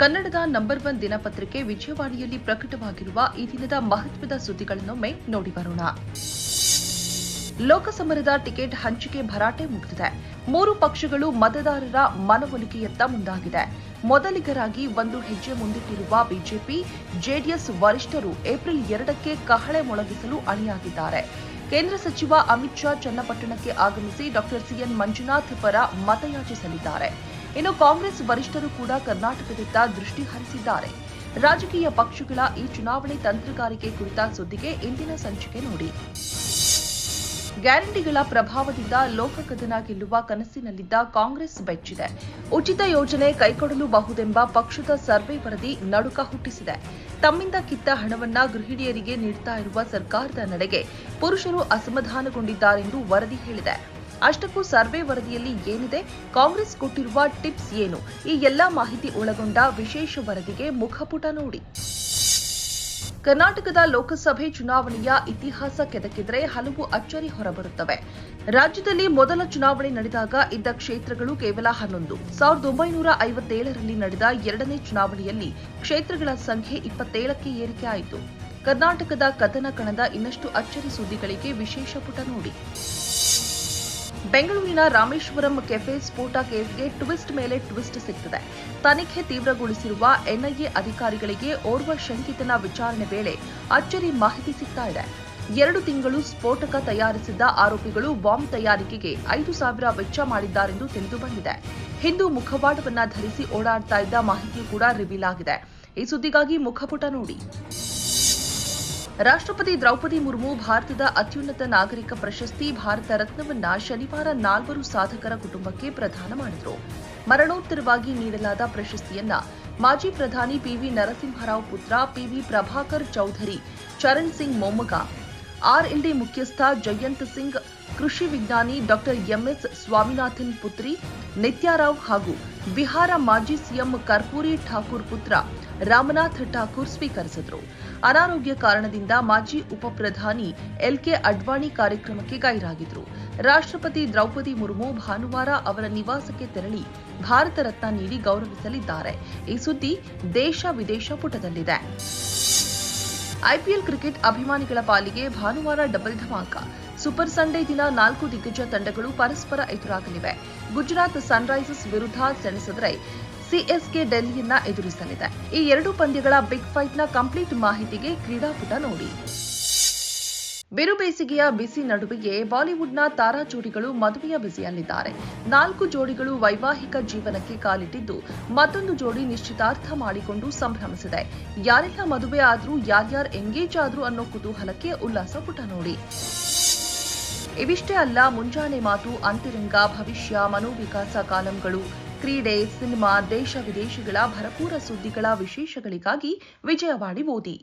ಕನ್ನಡದ number one ದಿನಪತ್ರಿಕೆ ವಿಜಯವಾಣಿಯಲ್ಲಿ ಪ್ರಕಟವಾಗಿರುವ ಈ ದಿನದ ಮಹತ್ವದ ಸುದ್ದಿಗಳನ್ನೊಮ್ಮೆ ನೋಡಿ ಬರೋಣ. ಲೋಕಸಮರದ ಟಿಕೆಟ್ ಹಂಚಿಕೆ ಭರಾಟೆ ಮುಗಿದಿದೆ. ಮೂರು ಪಕ್ಷಗಳು ಮತದಾರರ ಮನವೊಲಿಕೆಯತ್ತ ಮುಂದಾಗಿದೆ. ಮೊದಲಿಗರಾಗಿ ಒಂದು ಹೆಜ್ಜೆ ಮುಂದಿಟ್ಟಿರುವ ಬಿಜೆಪಿ, ಜೆಡಿಎಸ್ ವರಿಷ್ಠರು ಏಪ್ರಿಲ್ ಎರಡಕ್ಕೆ ಕಹಳೆ ಮೊಳಗಿಸಲು ಅಣಿಯಾಗಿದ್ದಾರೆ. ಕೇಂದ್ರ ಸಚಿವ ಅಮಿತ್ ಶಾ ಚನ್ನಪಟ್ಟಣಕ್ಕೆ ಆಗಮಿಸಿ ಡಾಕ್ಟರ್ ಸಿಎನ್ ಮಂಜುನಾಥ್ ಪರ ಮತಯಾಚಿಸಲಿದ್ದಾರೆ. ಇನ್ನು ಕಾಂಗ್ರೆಸ್ ವರಿಷ್ಠರು ಕೂಡ ಕರ್ನಾಟಕದತ್ತ ದೃಷ್ಟಿ ಹರಿಸಿದ್ದಾರೆ. ರಾಜಕೀಯ ಪಕ್ಷಗಳ ಈ ಚುನಾವಣೆ ತಂತ್ರಗಾರಿಕೆ ಕುರಿತ ಸುದ್ದಿಗೆ ಇಂದಿನ ಸಂಚಿಕೆ ನೋಡಿ. ಗ್ಯಾರಂಟಿಗಳ ಪ್ರಭಾವದಿಂದ ಲೋಕಕದನ ಗೆಲ್ಲುವ ಕನಸಿನಲ್ಲಿದ್ದ ಕಾಂಗ್ರೆಸ್ ಬೆಚ್ಚಿದೆ. ಉಚಿತ ಯೋಜನೆ ಕೈಕೊಡಲು ಬಹುದೆಂಬ ಪಕ್ಷದ ಸರ್ವೆ ವರದಿ ನಡುಕ ಹುಟ್ಟಿಸಿದೆ. ತಮ್ಮಿಂದ ಕಿತ್ತ ಹಣವನ್ನ ಗೃಹಿಣಿಯರಿಗೆ ನೀಡುತ್ತಾ ಇರುವ ಸರ್ಕಾರದ ನಡೆಗೆ ಪುರುಷರು ಅಸಮಾಧಾನಗೊಂಡಿದ್ದಾರೆಂದು ವರದಿ ಹೇಳಿದೆ. ಅಷ್ಟಕ್ಕೂ ಸರ್ವೆ ವರದಿಯಲ್ಲಿ ಏನಿದೆ? ಕಾಂಗ್ರೆಸ್ ಕೊಟ್ಟಿರುವ ಟಿಪ್ಸ್ ಏನು? ಈ ಎಲ್ಲಾ ಮಾಹಿತಿ ಒಳಗೊಂಡ ವಿಶೇಷ ವರದಿಗೆ ಮುಖಪುಟ ನೋಡಿ. ಕರ್ನಾಟಕದ ಲೋಕಸಭೆ ಚುನಾವಣೆಯ ಇತಿಹಾಸ ಕೆದಕಿದ್ರೆ ಹಲವು ಅಚ್ಚರಿ ಹೊರಬರುತ್ತವೆ. ರಾಜ್ಯದಲ್ಲಿ ಮೊದಲ ಚುನಾವಣೆ ನಡೆದಾಗ ಇದ್ದ ಕ್ಷೇತ್ರಗಳು ಕೇವಲ ಹನ್ನೊಂದು. ಸಾವಿರದ ಒಂಬೈನೂರ ಐವತ್ತೇಳರಲ್ಲಿ ನಡೆದ ಎರಡನೇ ಚುನಾವಣೆಯಲ್ಲಿ ಕ್ಷೇತ್ರಗಳ ಸಂಖ್ಯೆ ಇಪ್ಪತ್ತೇಳಕ್ಕೆ ಏರಿಕೆ ಆಯಿತು. ಕರ್ನಾಟಕದ ಕದನ ಕಣದ ಇನ್ನಷ್ಟು ಅಚ್ಚರಿ ಸುದ್ದಿಗಳಿಗೆ ವಿಶೇಷ ಪುಟ ನೋಡಿ. ಬೆಂಗಳೂರಿನ ರಾಮೇಶ್ವರಂ ಕೆಫೆ ಸ್ಫೋಟ ಕೇಸ್ಗೆ ಟ್ವಿಸ್ಟ್ ಮೇಲೆ ಟ್ವಿಸ್ಟ್ ಸಿಗ್ತದೆ. ತನಿಖೆ ತೀವ್ರಗೊಳಿಸಿರುವ ಎನ್ಐಎ ಅಧಿಕಾರಿಗಳಿಗೆ ಓರ್ವ ಶಂಕಿತನ ವಿಚಾರಣೆ ವೇಳೆ ಅಚ್ಚರಿ ಮಾಹಿತಿ ಸಿಗ್ತಾ ಇದೆ. ಎರಡು ತಿಂಗಳು ಸ್ಫೋಟಕ ತಯಾರಿಸಿದ್ದ ಆರೋಪಿಗಳು ಬಾಂಬ್ ತಯಾರಿಕೆಗೆ ಐದು ಸಾವಿರ ವೆಚ್ಚ ಮಾಡಿದ್ದಾರೆಂದು ತಿಳಿದುಬಂದಿದೆ ಹಿಂದೂ ಮುಖವಾಡವನ್ನ ಧರಿಸಿ ಓಡಾಡ್ತಾ ಇದ್ದ ಮಾಹಿತಿ ಕೂಡ ರಿವೀಲ್ ಆಗಿದೆ. ಈ ಸುದ್ದಿಗಾಗಿ ಮುಖಪುಟ ನೋಡಿ. ರಾಷ್ಟ್ರಪತಿ ದ್ರೌಪದಿ ಮುರ್ಮು ಭಾರತದ ಅತ್ಯುನ್ನತ ನಾಗರಿಕ ಪ್ರಶಸ್ತಿ ಭಾರತ ರತ್ನವನ್ನ ಶನಿವಾರ ನಾಲ್ವರು ಸಾಧಕರ ಕುಟುಂಬಕ್ಕೆ ಪ್ರದಾನ ಮಾಡಿದರು. ಮರಣೋತ್ತರವಾಗಿ ನೀಡಲಾದ ಪ್ರಶಸ್ತಿಯನ್ನ ಮಾಜಿ ಪ್ರಧಾನಿ ಪಿವಿ ನರಸಿಂಹರಾವ್ ಪುತ್ರ ಪಿವಿ ಪ್ರಭಾಕರ್ ಚೌಧರಿ ಚರಣ್ ಸಿಂಗ್ ಮೊಮ್ಮಗ, ಆರ್ಎಲ್ಡಿ ಮುಖ್ಯಸ್ಥ ಜಯಂತ್ ಸಿಂಗ್, ಕೃಷಿ ವಿಜ್ಞಾನಿ ಡಾಕ್ಟರ್ ಎಂಎಸ್ ಸ್ವಾಮಿನಾಥನ್ ಪುತ್ರಿ ನಿತ್ಯಾರಾವ್ ಹಾಗೂ ಬಿಹಾರ ಮಾಜಿ ಸಿಎಂ ಕರ್ಪೂರಿ ಠಾಕೂರ್ ಪುತ್ರ ರಾಮನಾಥ್ ಠಾಕೂರ್ ಸ್ವೀಕರಿಸಿದರು. ಅನಾರೋಗ್ಯ ಕಾರಣದಿಂದ ಮಾಜಿ ಉಪಪ್ರಧಾನಿ ಎಲ್ಕೆ ಅಡ್ವಾಣಿ ಕಾರ್ಯಕ್ರಮಕ್ಕೆ ಗೈರಾಗಿದ್ರು. ರಾಷ್ಟ್ರಪತಿ ದ್ರೌಪದಿ ಮುರ್ಮು ಭಾನುವಾರ ಅವರ ನಿವಾಸಕ್ಕೆ ತೆರಳಿ ಭಾರತ ರತ್ನ ನೀಡಿ ಗೌರವಿಸಲಿದ್ದಾರೆ. ಈ ಸುದ್ದಿ ದೇಶ ವಿದೇಶ ಪುಟದಲ್ಲಿದೆ. ಐಪಿಎಲ್ ಕ್ರಿಕೆಟ್ ಅಭಿಮಾನಿಗಳ ಪಾಲಿಗೆ ಭಾನುವಾರ ಡಬಲ್ ಧಮಾಕ. ಸೂಪರ್ ಸಂಡೇ ದಿನ ನಾಲ್ಕು ದಿಗ್ಗಜ ತಂಡಗಳು ಪರಸ್ಪರ ಎದುರಾಗಲಿವೆ. ಗುಜರಾತ್ ಸನ್ರೈಸರ್ಸ್ ವಿರುದ್ಧ ಸೆಣಸಿದರೆ ಸಿಎಸ್ಕೆ ಡೆಲ್ಲಿಯನ್ನ ಎದುರಿಸಲಿದೆ. ಈ ಎರಡು ಪಂದ್ಯಗಳ ಬಿಗ್ ಫೈಟ್ನ ಕಂಪ್ಲೀಟ್ ಮಾಹಿತಿಗೆ ಕ್ರೀಡಾಪುಟ ನೋಡಿ. ಬಿರುಬೇಸಿಗೆಯ ಬಿಸಿ ನಡುವೆಯೇ ಬಾಲಿವುಡ್ನ ತಾರಾ ಜೋಡಿಗಳು ಮದುವೆಯ ಬಿಸಿಯಲ್ಲಿದ್ದಾರೆ. ನಾಲ್ಕು ಜೋಡಿಗಳು ವೈವಾಹಿಕ ಜೀವನಕ್ಕೆ ಕಾಲಿಟ್ಟಿದ್ದು ಮತ್ತೊಂದು ಜೋಡಿ ನಿಶ್ಚಿತಾರ್ಥ ಮಾಡಿಕೊಂಡು ಸಂಭ್ರಮಿಸಿದೆ. ಯಾರೆಲ್ಲ ಮದುವೆ ಆದ್ರೂ ಯಾರ್ಯಾರು ಎಂಗೇಜ್ ಆದ್ರೂ ಅನ್ನೋ ಕುತೂಹಲಕ್ಕೆ ಉಲ್ಲಾಸ ಪುಟ ನೋಡಿ. ಇವಿಷ್ಟೇ ಅಲ್ಲ, ಮುಂಜಾನೆ ಮಾತು, ಅಂತಿರಂಗ, ಭವಿಷ್ಯ, ಮನೋವಿಕಾಸ ಕಾಲಂಗಳು. ಕ್ರೀಡೆ ಸಿನಿಮಾ ದೇಶ ವಿದೇಶಗಳ ಭರಪೂರ ಸುದ್ದಿಗಳ ವಿಶೇಷಗಳಿಗಾಗಿ ವಿಜಯವಾಣಿ ಓದಿ